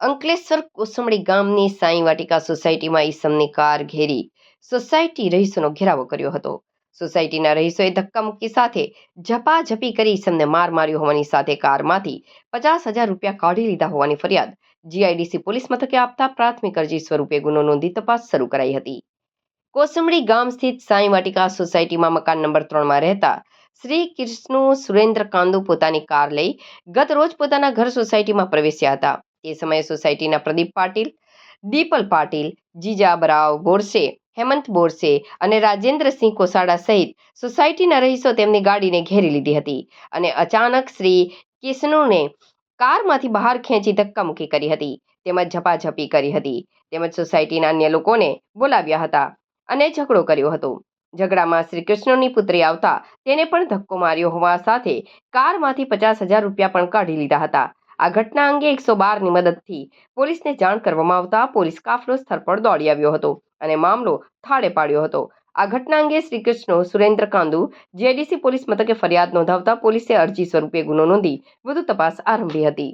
અંકલેશ્વર કોસંબડી ગામની સાંઈ વાટિકા સોસાયટીમાં ઈસમની કાર ઘેરી સોસાયટી રહીશોનો ઘેરાવો કર્યો હતો. સોસાયટીના રહીશોએ ધક્કામુક્કી સાથે ઝપાઝપી કરી ઈસમને માર માર્યો હોવાની સાથે કારમાંથી પચાસ હજાર રૂપિયા કાઢી લીધા હોવાની ફરિયાદ જીઆઈડીસી પોલીસ મથકે આપતા પ્રાથમિક અરજી સ્વરૂપે ગુનો નોંધી તપાસ શરૂ કરાઈ હતી. કોસંબડી ગામ સ્થિત સાંઈ વાટિકા સોસાયટીમાં મકાન નંબર ત્રણમાં રહેતા શ્રી કૃષ્ણુ સુરેન્દ્ર કાંદુ પોતાની કાર લઈ ગત રોજ પોતાના ઘર સોસાયટીમાં પ્રવેશ્યા હતા. તે સમયે સોસાયટીના પ્રદીપ પાટીલ, દીપલ પાટીલ જીજા બરાવ બોરસે, હેમંત બોરસે અને રાજેન્દ્રસિંહ કોસાડા સહિત સોસાયટીના રહીશો તેમની ગાડીને ઘેરી લીધી હતી અને અચાનક શ્રી કિષ્ણુને કારમાંથી બહાર ખેંચી ધક્કામુક્કી કરી હતી, તેમજ ઝપાઝપી કરી હતી, તેમજ સોસાયટીના અન્ય લોકોને બોલાવ્યા હતા અને ઝઘડો કર્યો હતો. ઝઘડામાં શ્રી કૃષ્ણની પુત્રી આવતા તેને પણ ધક્કો માર્યો હોવા સાથે કારમાંથી પચાસ હજાર રૂપિયા પણ કાઢી લીધા હતા. આ ઘટના અંગે એકસો બારની મદદથી પોલીસને જાણ કરવામાં આવતા પોલીસ કાફલો સ્થળ પર દોડી આવ્યો હતો અને મામલો થાળે પાડ્યો હતો. આ ઘટના અંગે શ્રી કૃષ્ણ સુરેન્દ્ર કાંદુ જીઆઈડીસી પોલીસ મથકે ફરિયાદ નોંધાવતા પોલીસે અરજી સ્વરૂપે ગુનો નોંધી વધુ તપાસ આરંભી હતી.